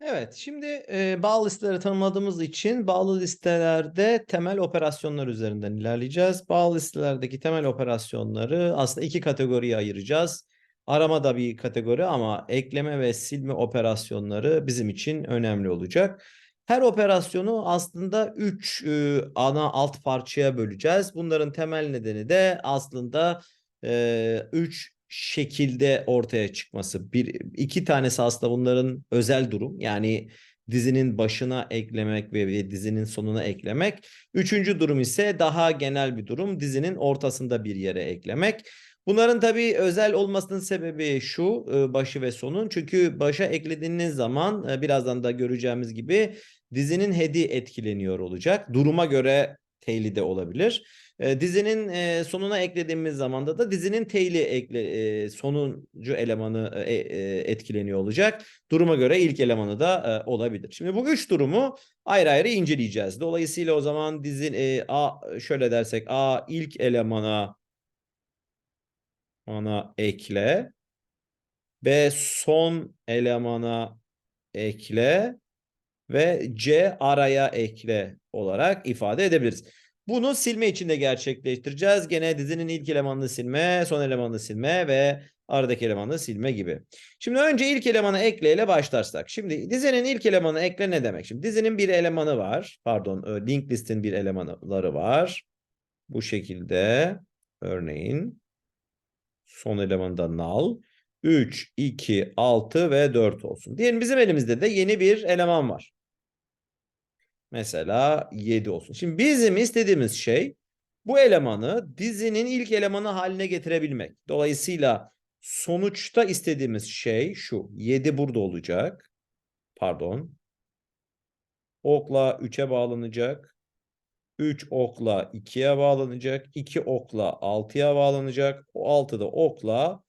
Evet, şimdi e, bağlı listeleri tanımladığımız için bağlı listelerde temel operasyonlar üzerinden ilerleyeceğiz. Bağlı listelerdeki temel operasyonları aslında iki kategoriye ayıracağız. Arama da bir kategori ama ekleme ve silme operasyonları bizim için önemli olacak. Her operasyonu aslında üç e, ana alt parçaya böleceğiz. Bunların temel nedeni de aslında e, üç şekilde ortaya çıkması. Bir, iki tanesi aslında bunların özel durum. Yani dizinin başına eklemek ve, dizinin sonuna eklemek. Üçüncü durum ise daha genel bir durum. Dizinin ortasında bir yere eklemek. Bunların tabii özel olmasının sebebi şu e, başı ve sonun. Çünkü başa eklediğiniz zaman e, birazdan da göreceğimiz gibi dizinin headi etkileniyor olacak. Duruma göre tail'i de olabilir. E, dizinin e, sonuna eklediğimiz zamanda da dizinin tail'i ekle, e, sonuncu elemanı e, e, etkileniyor olacak. Duruma göre ilk elemanı da e, olabilir. Şimdi bu üç durumu ayrı ayrı inceleyeceğiz. Dolayısıyla o zaman dizin e, A şöyle dersek A ilk elemana ana ekle. B son elemana ekle ve C araya ekle olarak ifade edebiliriz. Bunu silme için de gerçekleştireceğiz. Gene dizinin ilk elemanını silme, son elemanını silme ve aradaki elemanını silme gibi. Şimdi önce ilk elemanı ekle başlarsak. Şimdi dizinin ilk elemanı ekle ne demek? Şimdi dizinin bir elemanı var. Pardon, e, link listin bir elemanları var. Bu şekilde örneğin son elemanı da null. 3, 2, 6 ve 4 olsun. Diyelim bizim elimizde de yeni bir eleman var. Mesela 7 olsun. Şimdi bizim istediğimiz şey bu elemanı dizinin ilk elemanı haline getirebilmek. Dolayısıyla sonuçta istediğimiz şey şu. 7 burada olacak. Pardon. Okla 3'e bağlanacak. 3 okla 2'ye bağlanacak. 2 okla 6'ya bağlanacak. O 6 da okla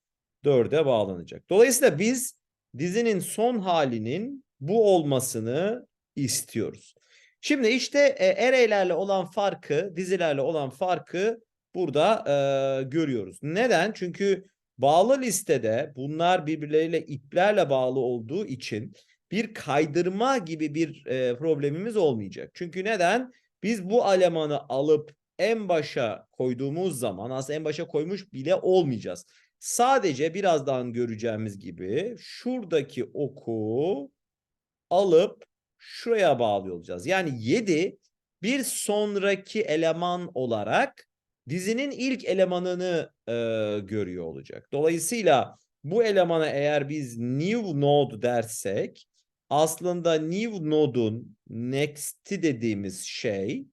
4'e bağlanacak. Dolayısıyla biz dizinin son halinin bu olmasını istiyoruz. Şimdi işte e, array'lerle olan farkı, dizilerle olan farkı burada e, görüyoruz. Neden? Çünkü bağlı listede bunlar birbirleriyle iplerle bağlı olduğu için bir kaydırma gibi bir e, problemimiz olmayacak. Çünkü neden? Biz bu elemanı alıp en başa koyduğumuz zaman aslında en başa koymuş bile olmayacağız. Sadece birazdan göreceğimiz gibi şuradaki oku alıp şuraya bağlıyor olacağız. Yani 7 bir sonraki eleman olarak dizinin ilk elemanını e, görüyor olacak. Dolayısıyla bu elemana eğer biz new node dersek aslında new node'un next'i dediğimiz şey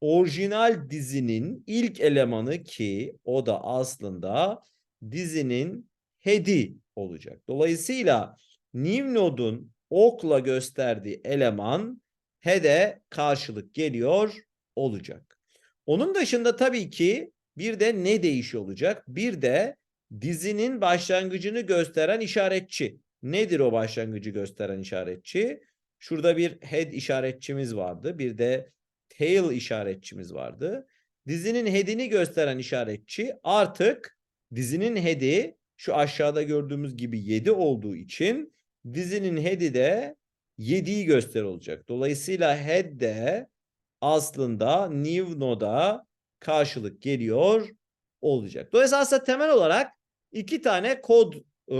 orijinal dizinin ilk elemanı ki o da aslında dizinin head'i olacak. Dolayısıyla new node'un okla gösterdiği eleman head'e karşılık geliyor olacak. Onun dışında tabii ki bir de ne değişiyor olacak? Bir de dizinin başlangıcını gösteren işaretçi. Nedir o başlangıcı gösteren işaretçi? Şurada bir head işaretçimiz vardı. Bir de tail işaretçimiz vardı. Dizinin head'ini gösteren işaretçi artık dizinin head'i şu aşağıda gördüğümüz gibi 7 olduğu için dizinin head'i de 7'yi göster olacak. Dolayısıyla head de aslında new node'a karşılık geliyor olacak. Dolayısıyla aslında temel olarak iki tane kod e,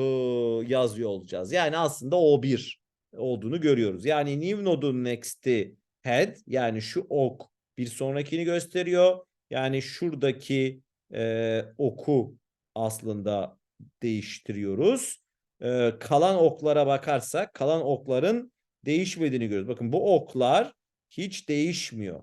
yazıyor olacağız. Yani aslında O1 olduğunu görüyoruz. Yani new node'un next'i head yani şu ok bir sonrakini gösteriyor. Yani şuradaki e, oku aslında değiştiriyoruz e, kalan oklara bakarsak kalan okların değişmediğini görüyoruz. Bakın bu oklar hiç değişmiyor.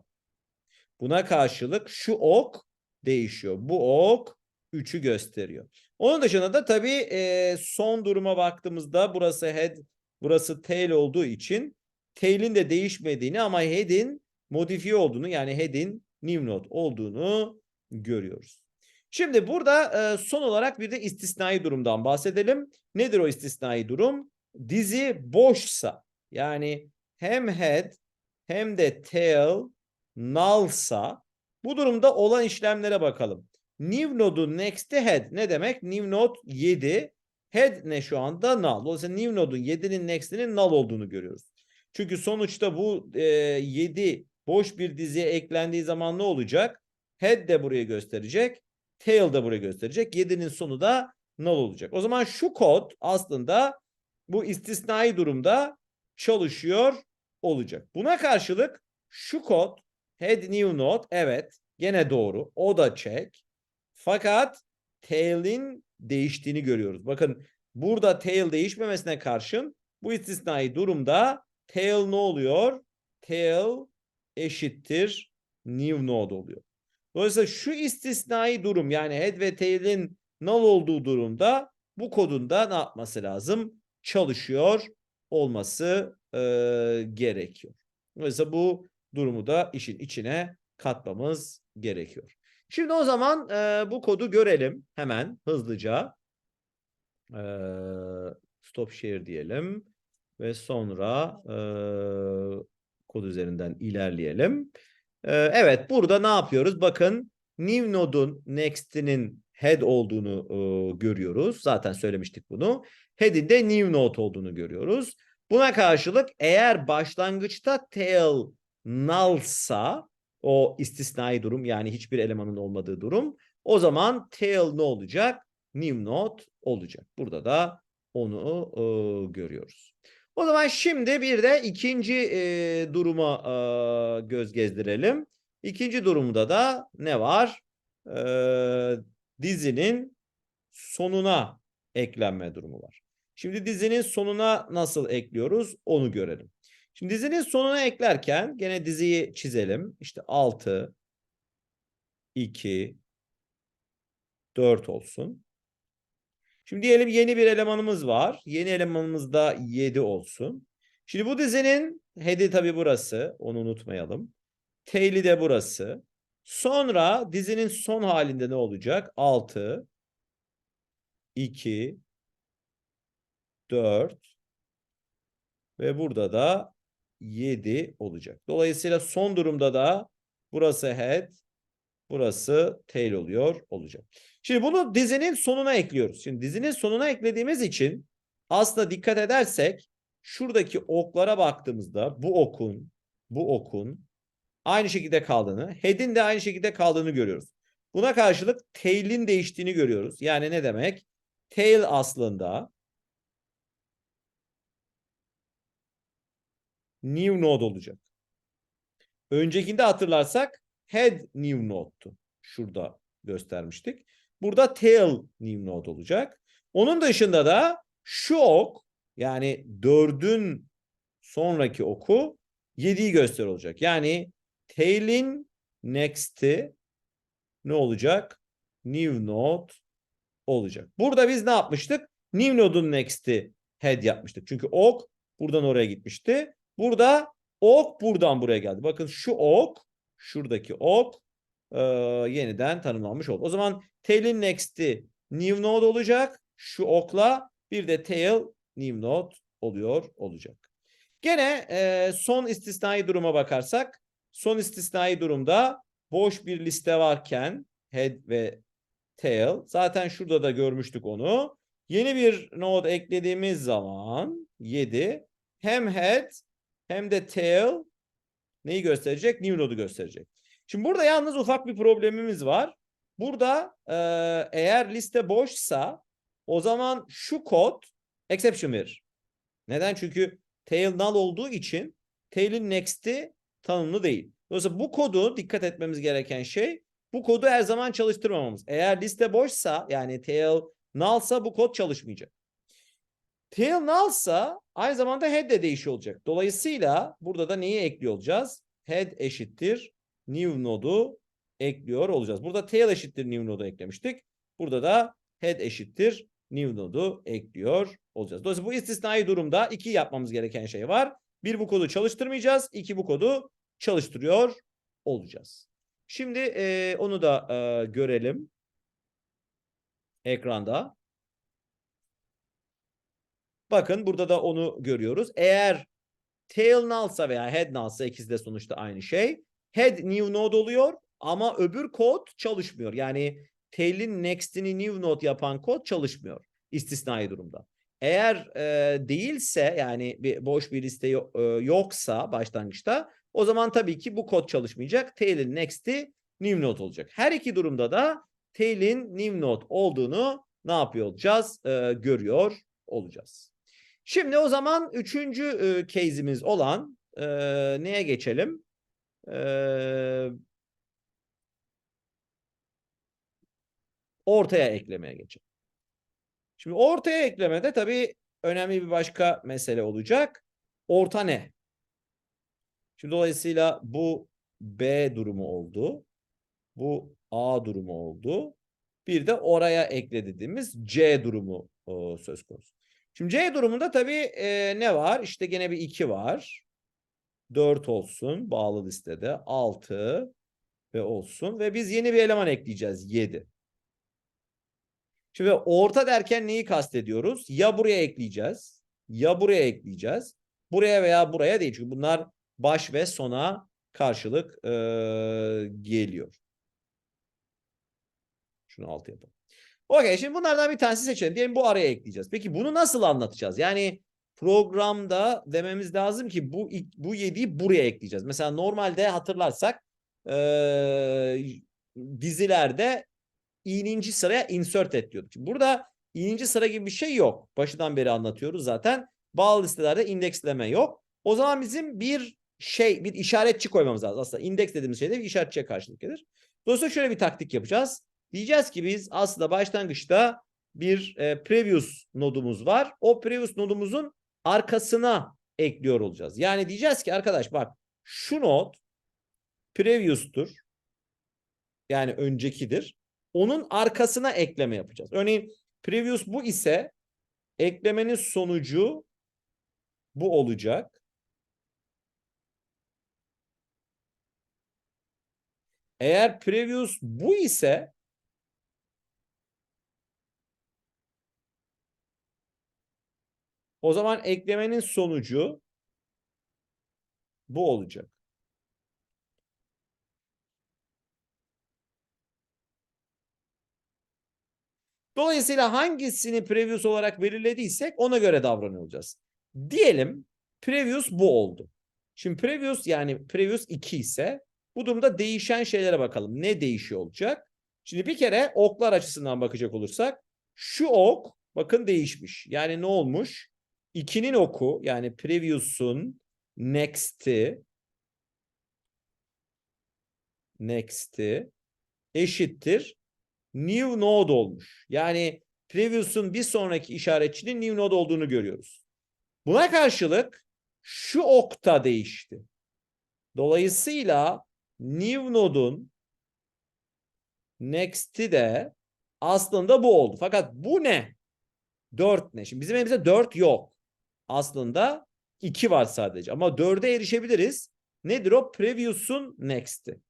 Buna karşılık şu ok değişiyor. Bu ok 3'ü gösteriyor. Onun dışında da tabii e, son duruma baktığımızda burası head, burası tail olduğu için tail'in de değişmediğini ama head'in modifiye olduğunu yani head'in new node olduğunu görüyoruz. Şimdi burada e, son olarak bir de istisnai durumdan bahsedelim. Nedir o istisnai durum? Dizi boşsa yani hem head hem de tail nullsa bu durumda olan işlemlere bakalım. New node'un next'i head ne demek? New node 7 Head ne şu anda? Null. Dolayısıyla new node'un 7'nin next'inin null olduğunu görüyoruz. Çünkü sonuçta bu e, 7 boş bir diziye eklendiği zaman ne olacak? Head de buraya gösterecek. Tail de buraya gösterecek. 7'nin sonu da null olacak. O zaman şu kod aslında bu istisnai durumda çalışıyor olacak. Buna karşılık şu kod head new node evet gene doğru. O da check. Fakat tail'in değiştiğini görüyoruz. Bakın burada tail değişmemesine karşın bu istisnai durumda tail ne oluyor? Tail eşittir new node oluyor. Dolayısıyla şu istisnai durum yani head ve tail'in null olduğu durumda bu kodun da ne yapması lazım? Çalışıyor olması e, gerekiyor. Dolayısıyla bu durumu da işin içine katmamız gerekiyor. Şimdi o zaman e, bu kodu görelim hemen hızlıca. E, stop share diyelim ve sonra e, kod üzerinden ilerleyelim. E, evet burada ne yapıyoruz? Bakın new node'un next'inin head olduğunu e, görüyoruz. Zaten söylemiştik bunu. Head'in de new node olduğunu görüyoruz. Buna karşılık eğer başlangıçta tail nullsa o istisnai durum yani hiçbir elemanın olmadığı durum o zaman tail ne olacak? New node olacak. Burada da onu e, görüyoruz. O zaman şimdi bir de ikinci e, duruma e, göz gezdirelim. İkinci durumda da ne var? E, dizinin sonuna eklenme durumu var. Şimdi dizinin sonuna nasıl ekliyoruz onu görelim. Şimdi dizinin sonuna eklerken gene diziyi çizelim. İşte 6, 2, 4 olsun. Şimdi diyelim yeni bir elemanımız var. Yeni elemanımız da 7 olsun. Şimdi bu dizinin head'i tabi burası. Onu unutmayalım. Tail'i de burası. Sonra dizinin son halinde ne olacak? 6, 2, 4 ve burada da 7 olacak. Dolayısıyla son durumda da burası head, burası tail oluyor olacak. Şimdi bunu dizinin sonuna ekliyoruz. Şimdi dizinin sonuna eklediğimiz için aslında dikkat edersek şuradaki oklara baktığımızda bu okun, bu okun aynı şekilde kaldığını, head'in de aynı şekilde kaldığını görüyoruz. Buna karşılık tail'in değiştiğini görüyoruz. Yani ne demek? Tail aslında new node olacak. Öncekinde hatırlarsak head new node'tu. Şurada göstermiştik. Burada tail new node olacak. Onun dışında da şu ok yani dördün sonraki oku 7'yi göster olacak. Yani tail'in next'i ne olacak? New node olacak. Burada biz ne yapmıştık? New node'un next'i head yapmıştık. Çünkü ok buradan oraya gitmişti. Burada ok buradan buraya geldi. Bakın şu ok, şuradaki ok e, yeniden tanımlanmış oldu. O zaman tail'in next'i new node olacak. Şu okla bir de tail new node oluyor olacak. Gene e, son istisnai duruma bakarsak son istisnai durumda boş bir liste varken head ve tail zaten şurada da görmüştük onu. Yeni bir node eklediğimiz zaman 7 hem head hem de tail neyi gösterecek? New node'u gösterecek. Şimdi burada yalnız ufak bir problemimiz var. Burada e, eğer liste boşsa o zaman şu kod exception verir. Neden? Çünkü tail null olduğu için tail'in next'i tanımlı değil. Dolayısıyla bu kodu dikkat etmemiz gereken şey bu kodu her zaman çalıştırmamamız. Eğer liste boşsa yani tail nullsa bu kod çalışmayacak. Tail nullsa aynı zamanda head de değişiyor olacak. Dolayısıyla burada da neyi ekliyor olacağız? Head eşittir new node'u ekliyor olacağız. Burada tail eşittir new node'u eklemiştik. Burada da head eşittir new node'u ekliyor olacağız. Dolayısıyla bu istisnai durumda iki yapmamız gereken şey var. Bir bu kodu çalıştırmayacağız. iki bu kodu çalıştırıyor olacağız. Şimdi e, onu da e, görelim ekranda. Bakın burada da onu görüyoruz. Eğer tail nullsa veya head nullsa ikisi de sonuçta aynı şey. Head new node oluyor ama öbür kod çalışmıyor. Yani tail'in next'ini new node yapan kod çalışmıyor. istisnai durumda. Eğer e, değilse yani bir boş bir liste yo- e, yoksa başlangıçta o zaman tabii ki bu kod çalışmayacak. Tail'in next'i new node olacak. Her iki durumda da tail'in new node olduğunu ne yapıyor olacağız? E, görüyor olacağız. Şimdi o zaman üçüncü e, case'imiz olan e, neye geçelim? E, ortaya eklemeye geçelim. Şimdi ortaya eklemede tabii önemli bir başka mesele olacak. Orta ne? Şimdi dolayısıyla bu B durumu oldu. Bu A durumu oldu. Bir de oraya ekle dediğimiz C durumu o, söz konusu. Şimdi C durumunda tabii e, ne var? İşte gene bir 2 var. 4 olsun bağlı listede. 6 ve olsun. Ve biz yeni bir eleman ekleyeceğiz. 7. Şimdi orta derken neyi kastediyoruz? Ya buraya ekleyeceğiz. Ya buraya ekleyeceğiz. Buraya veya buraya değil. Çünkü bunlar baş ve sona karşılık e, geliyor. Şunu alt yapalım. Okey şimdi bunlardan bir tanesi seçelim. Diyelim bu araya ekleyeceğiz. Peki bunu nasıl anlatacağız? Yani programda dememiz lazım ki bu bu 7'yi buraya ekleyeceğiz. Mesela normalde hatırlarsak e, dizilerde i'ninci sıraya insert et diyorduk. Burada i'ninci sıra gibi bir şey yok. Başından beri anlatıyoruz zaten. Bağlı listelerde indeksleme yok. O zaman bizim bir şey, bir işaretçi koymamız lazım. Aslında indeks dediğimiz şey de bir işaretçiye karşılık gelir. Dolayısıyla şöyle bir taktik yapacağız. Diyeceğiz ki biz aslında başlangıçta bir e, previous nodumuz var. O previous nodumuzun arkasına ekliyor olacağız. Yani diyeceğiz ki arkadaş bak şu nod previous'tur. Yani öncekidir. Onun arkasına ekleme yapacağız. Örneğin previous bu ise eklemenin sonucu bu olacak. Eğer previous bu ise o zaman eklemenin sonucu bu olacak. Dolayısıyla hangisini previous olarak belirlediysek ona göre davranıyor olacağız. Diyelim previous bu oldu. Şimdi previous yani previous 2 ise bu durumda değişen şeylere bakalım. Ne değişiyor olacak? Şimdi bir kere oklar açısından bakacak olursak şu ok bakın değişmiş. Yani ne olmuş? 2'nin oku yani previous'un next'i next'i eşittir new node olmuş. Yani previous'un bir sonraki işaretçinin new node olduğunu görüyoruz. Buna karşılık şu okta değişti. Dolayısıyla new node'un next'i de aslında bu oldu. Fakat bu ne? 4 ne? Şimdi bizim elimizde 4 yok. Aslında 2 var sadece. Ama 4'e erişebiliriz. Nedir o? Previous'un next'i.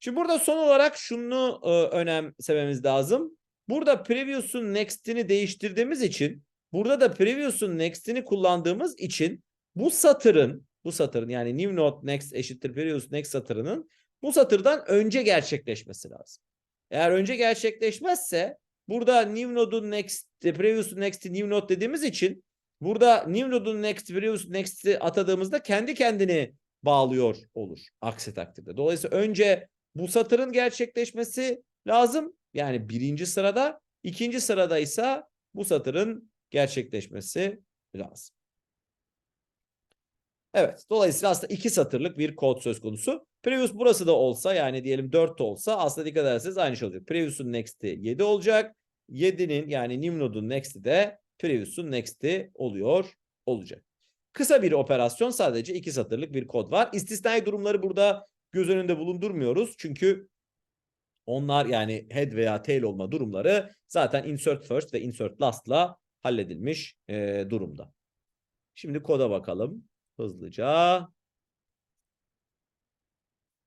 Şimdi burada son olarak şunu e, önemsememiz lazım. Burada previous'un next'ini değiştirdiğimiz için burada da previous'un next'ini kullandığımız için bu satırın bu satırın yani new node next eşittir previous next satırının bu satırdan önce gerçekleşmesi lazım. Eğer önce gerçekleşmezse burada new node'un next previous'un next'i new node dediğimiz için burada new node'un next previous next'i atadığımızda kendi kendini bağlıyor olur aksi takdirde. Dolayısıyla önce bu satırın gerçekleşmesi lazım. Yani birinci sırada, ikinci sırada ise bu satırın gerçekleşmesi lazım. Evet. Dolayısıyla aslında iki satırlık bir kod söz konusu. Previous burası da olsa yani diyelim 4 de olsa aslında dikkat ederseniz aynı şey olacak. Previous'un next'i 7 olacak. 7'nin yani new node'un next'i de previous'un next'i oluyor olacak. Kısa bir operasyon sadece iki satırlık bir kod var. İstisnai durumları burada göz önünde bulundurmuyoruz. Çünkü onlar yani head veya tail olma durumları zaten insert first ve insert last'la halledilmiş e, durumda. Şimdi koda bakalım hızlıca.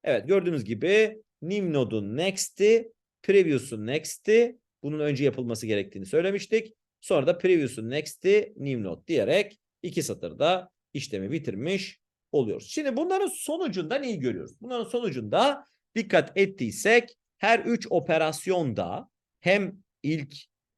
Evet gördüğünüz gibi new node'un next'i, previous'un next'i bunun önce yapılması gerektiğini söylemiştik. Sonra da previous'un next'i new node diyerek iki satırda işlemi bitirmiş oluyoruz. Şimdi bunların sonucunda neyi görüyoruz? Bunların sonucunda dikkat ettiysek her üç operasyonda hem ilk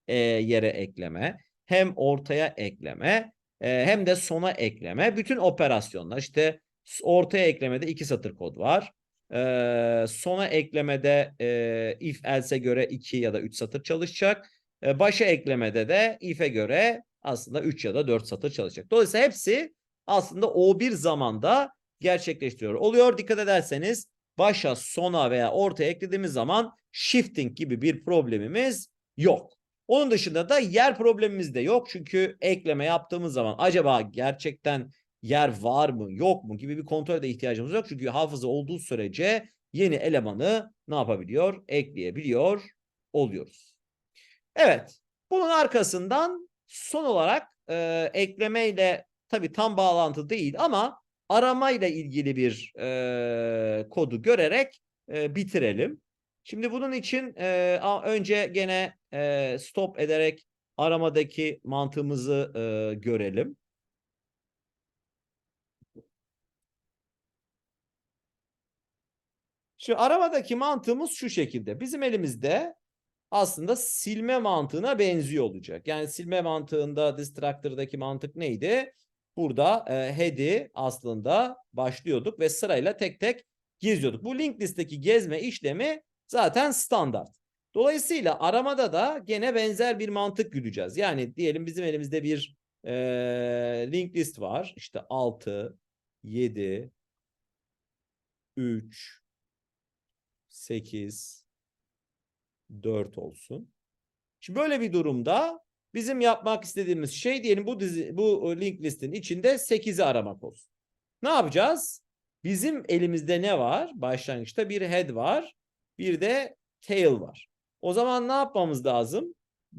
e, yere ekleme hem ortaya ekleme e, hem de sona ekleme bütün operasyonlar işte ortaya eklemede iki satır kod var. E, sona eklemede e, if else'e göre iki ya da üç satır çalışacak. E, başa eklemede de if'e göre aslında 3 ya da 4 satır çalışacak. Dolayısıyla hepsi aslında o bir zamanda gerçekleştiriyor. Oluyor dikkat ederseniz başa, sona veya ortaya eklediğimiz zaman shifting gibi bir problemimiz yok. Onun dışında da yer problemimiz de yok. Çünkü ekleme yaptığımız zaman acaba gerçekten yer var mı yok mu gibi bir kontrole de ihtiyacımız yok. Çünkü hafıza olduğu sürece yeni elemanı ne yapabiliyor? Ekleyebiliyor oluyoruz. Evet. Bunun arkasından son olarak e, eklemeyle tabii tam bağlantı değil ama aramayla ilgili bir e, kodu görerek e, bitirelim. Şimdi bunun için e, önce gene e, stop ederek aramadaki mantığımızı e, görelim. Şu aramadaki mantığımız şu şekilde. Bizim elimizde aslında silme mantığına benziyor olacak. Yani silme mantığında Distractor'daki mantık neydi? Burada e, head'i aslında başlıyorduk ve sırayla tek tek geziyorduk. Bu linked list'teki gezme işlemi zaten standart. Dolayısıyla aramada da gene benzer bir mantık güdeceğiz. Yani diyelim bizim elimizde bir e, linked list var. İşte 6, 7, 3, 8, 4 olsun. Şimdi böyle bir durumda bizim yapmak istediğimiz şey diyelim bu dizi bu link listin içinde 8'i aramak olsun. Ne yapacağız? Bizim elimizde ne var? Başlangıçta bir head var, bir de tail var. O zaman ne yapmamız lazım?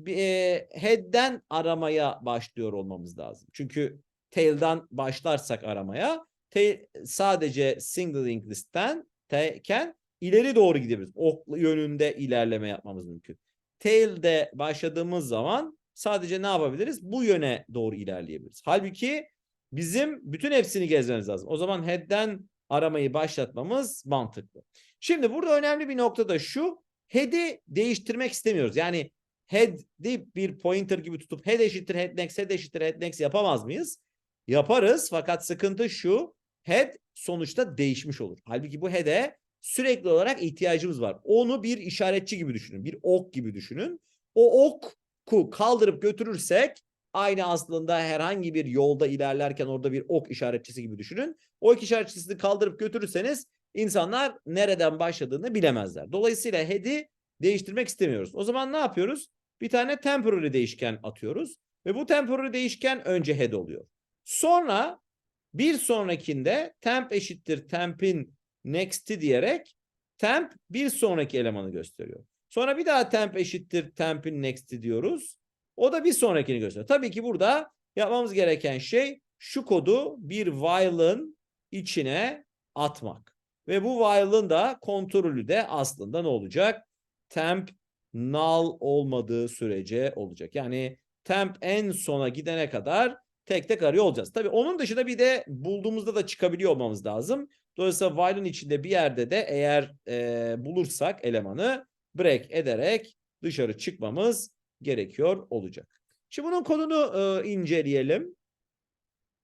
E, head'den aramaya başlıyor olmamız lazım. Çünkü tail'dan başlarsak aramaya, tail sadece single linked list'ten teken ileri doğru gidebiliriz. Ok yönünde ilerleme yapmamız mümkün. Tail'de başladığımız zaman sadece ne yapabiliriz? Bu yöne doğru ilerleyebiliriz. Halbuki bizim bütün hepsini gezmemiz lazım. O zaman head'den aramayı başlatmamız mantıklı. Şimdi burada önemli bir nokta da şu. Head'i değiştirmek istemiyoruz. Yani head'i bir pointer gibi tutup head eşittir head next, head eşittir head next yapamaz mıyız? Yaparız fakat sıkıntı şu. Head sonuçta değişmiş olur. Halbuki bu head'e sürekli olarak ihtiyacımız var. Onu bir işaretçi gibi düşünün. Bir ok gibi düşünün. O oku kaldırıp götürürsek aynı aslında herhangi bir yolda ilerlerken orada bir ok işaretçisi gibi düşünün. O ok işaretçisini kaldırıp götürürseniz insanlar nereden başladığını bilemezler. Dolayısıyla head'i değiştirmek istemiyoruz. O zaman ne yapıyoruz? Bir tane temporary değişken atıyoruz ve bu temporary değişken önce head oluyor. Sonra bir sonrakinde temp eşittir temp'in next'i diyerek temp bir sonraki elemanı gösteriyor. Sonra bir daha temp eşittir temp'in next'i diyoruz. O da bir sonrakini gösteriyor. Tabii ki burada yapmamız gereken şey şu kodu bir while'ın içine atmak. Ve bu while'ın da kontrolü de aslında ne olacak? Temp null olmadığı sürece olacak. Yani temp en sona gidene kadar tek tek arıyor olacağız. Tabii onun dışında bir de bulduğumuzda da çıkabiliyor olmamız lazım. Dolayısıyla while'ın içinde bir yerde de eğer e, bulursak elemanı break ederek dışarı çıkmamız gerekiyor olacak. Şimdi bunun kodunu e, inceleyelim.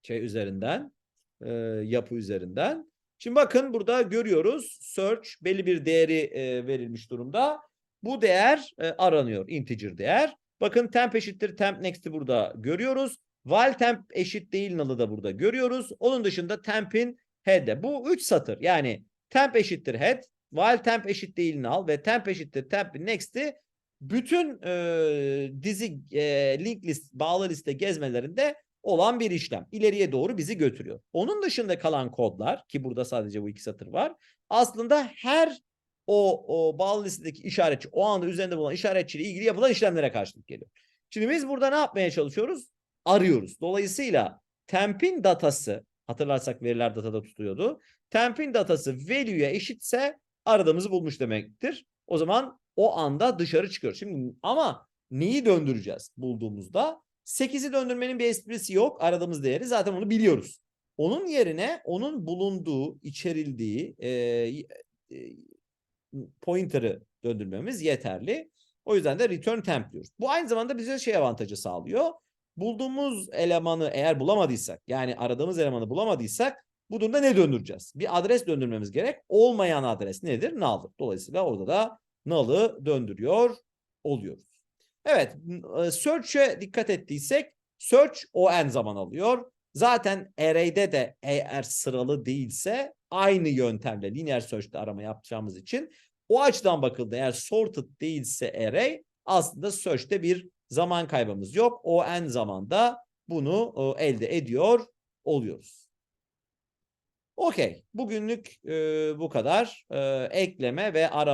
Şey üzerinden, e, yapı üzerinden. Şimdi bakın burada görüyoruz search belli bir değeri e, verilmiş durumda. Bu değer e, aranıyor integer değer. Bakın temp eşittir temp next'i burada görüyoruz. While temp eşit değil null'ı da burada görüyoruz. Onun dışında temp'in head'e. Bu 3 satır. Yani temp eşittir head, while temp eşit değil null ve temp eşittir temp next'i bütün e, dizi e, link list bağlı liste gezmelerinde olan bir işlem. İleriye doğru bizi götürüyor. Onun dışında kalan kodlar ki burada sadece bu iki satır var. Aslında her o, o bağlı listedeki işaretçi o anda üzerinde bulunan işaretçiyle ilgili yapılan işlemlere karşılık geliyor. Şimdi biz burada ne yapmaya çalışıyoruz? Arıyoruz. Dolayısıyla temp'in datası hatırlarsak veriler datada tutuyordu. Temp'in datası value'ya eşitse aradığımızı bulmuş demektir. O zaman o anda dışarı çıkıyor. Şimdi ama neyi döndüreceğiz bulduğumuzda? 8'i döndürmenin bir esprisi yok. Aradığımız değeri zaten onu biliyoruz. Onun yerine onun bulunduğu, içerildiği, e, e, pointer'ı döndürmemiz yeterli. O yüzden de return temp diyoruz. Bu aynı zamanda bize şey avantajı sağlıyor. Bulduğumuz elemanı eğer bulamadıysak yani aradığımız elemanı bulamadıysak bu durumda ne döndüreceğiz? Bir adres döndürmemiz gerek. Olmayan adres nedir? Null'dır. Dolayısıyla orada da null'ı döndürüyor oluyoruz. Evet, e, search'e dikkat ettiysek search o en zaman alıyor. Zaten array'de de eğer sıralı değilse aynı yöntemle linear search'te arama yapacağımız için o açıdan bakıldı eğer sorted değilse array aslında search'te bir zaman kaybımız yok. O en zamanda bunu e, elde ediyor oluyoruz. Okey. Bugünlük e, bu kadar. E, ekleme ve arama